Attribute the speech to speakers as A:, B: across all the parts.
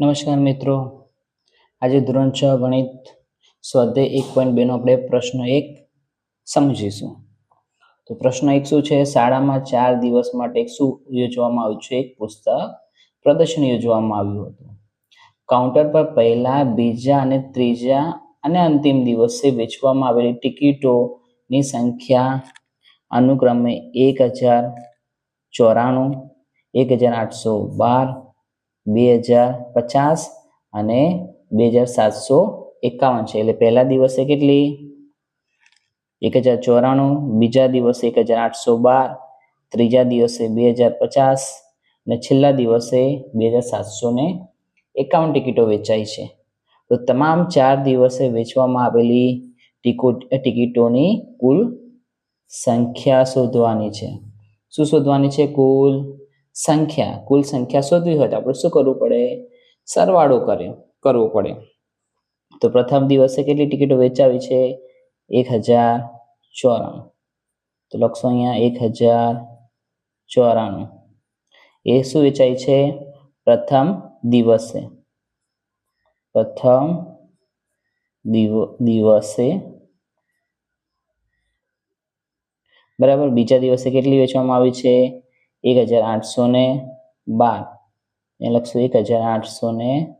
A: નમસ્કાર મિત્રો. આજે ધોરણ છ ગણિત સ્વાધ્યાય એક પોઈન્ટ બેનો આપણે પ્રશ્ન એક સમજીશું. તો પ્રશ્ન એક શું છે? શાળામાં ચાર દિવસ માટે શું યોજવામાં આવ્યું છે? એક પુસ્તક પ્રદર્શન યોજવામાં આવ્યું હતું. કાઉન્ટર પર પહેલા, બીજા અને ત્રીજા અને અંતિમ દિવસે વેચવામાં આવેલી ટિકિટોની સંખ્યા અનુક્રમે એક હજાર ચોરાણું, એક હજાર આઠસો બાર બે હજાર પચાસ અને બે હજાર સાતસો એકાવન છે. એટલે પહેલા દિવસે કેટલી? એક હજાર ચોરાણું, બીજા દિવસે એક હજાર આઠસો બાર, ત્રીજા દિવસે બે હજાર પચાસ અને છેલ્લા દિવસે બે હજાર સાતસો ને એકાવન ટિકિટો વેચાઈ છે. તો તમામ ચાર દિવસે વેચવામાં આવેલી ટિકિટ ટિકિટોની કુલ સંખ્યા શોધવાની છે. શું શોધવાની છે? કુલ સંખ્યા, કુલ સંખ્યા શોધવી હોય તો આપણે શું કરવું પડે? સરવાળો કર્યો, કરવો પડે. તો પ્રથમ દિવસે કેટલી ટિકિટો વેચાવી છે? એક હજાર ચોરાણું. તો લખશો અહીંયા એક હજાર ચોરાણું. એ શું વેચાય છે? પ્રથમ દિવસે. પ્રથમ દિવ, દિવસે. બરાબર, બીજા દિવસે કેટલી વેચવામાં આવી છે? એક હજાર આઠસો ને બાર. એ લખશું એક હજાર આઠસો ને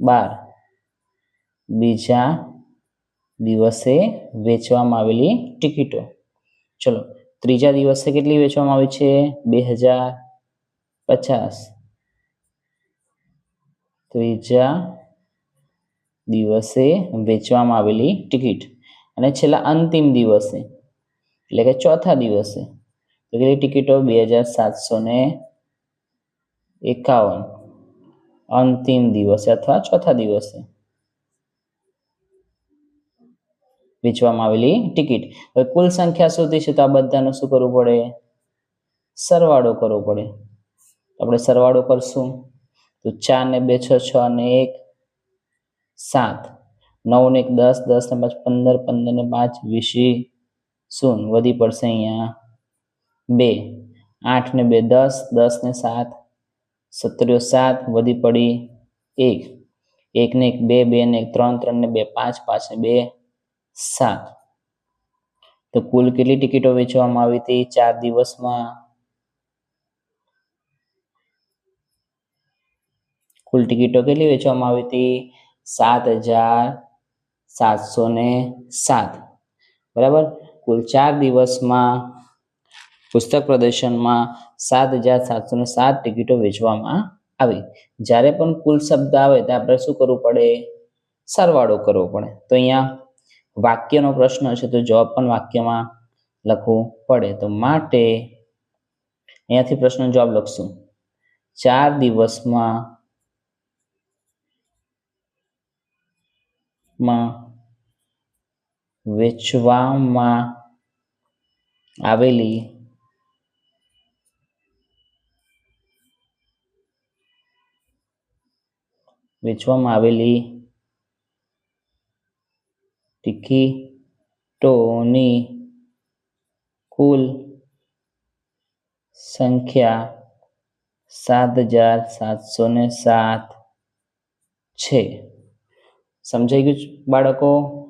A: બાર. બીજા દિવસે વેચવામાં આવેલી ટિકિટો. ચલો, ત્રીજા દિવસે કેટલી વેચવામાં આવી છે? બે હજાર પચાસ. ત્રીજા દિવસે વેચવામાં આવેલી ટિકિટ. અને છેલ્લા અંતિમ દિવસે, એટલે કે ચોથા દિવસે તો ટિકિટો બે હજાર સાતસો ને એકાવન. અંતિમ દિવસે અથવા ચોથા દિવસે વેચવામાં આવેલી ટિકિટ. હવે કુલ સંખ્યા શોધી છે તો આ બધાનું શું કરવું પડે? સરવાળો કરવો પડે. આપણે સરવાળો કરશું તો ચાર ને બે છ છ ને એક, સાત. નવ ને એક દસ દસ ને પાંચ, પંદર પંદર ને પાંચ, વીસી શૂન વધી પડશે અહીંયા. બે. આઠ ને બે, દસ. દસ ને સાત. સત્તરીઓ સાત, વધી પડી એક. એક ને એક બે બે ને એક ત્રણ ત્રણ ને બે, પાંચ પાંચ ને બે, સાત. તો કુલ કેટલી ટિકિટો વેચવામાં આવી હતી? ચાર દિવસમાં. કુલ ટિકિટો કેટલી વેચવામાં આવી હતી? સાત હજાર સાતસો ને સાત. બરાબર? કુલ ચાર દિવસમાં પુસ્તક પ્રદર્શનમાં સાત હજાર સાતસો ને સાત ટિકિટો વેચવામાં આવી. જ્યારે પણ કુલ શબ્દ આવે તો આપણે શું કરવું પડે? સરવાળો કરવો પડે. તો અહીંયા વાક્યનો પ્રશ્ન છે તો જવાબ પણ વાક્યમાં લખવું પડે. તો માટે અહીંયાથી પ્રશ્ન જવાબ લખશું. ચાર દિવસમાં માં વેચવામાં આવેલી વેચવામાં આવેલી ટિકિટોની કુલ સંખ્યા સાત હજાર સાતસો ને સાત છે. સમજાઈ ગયું બાળકો?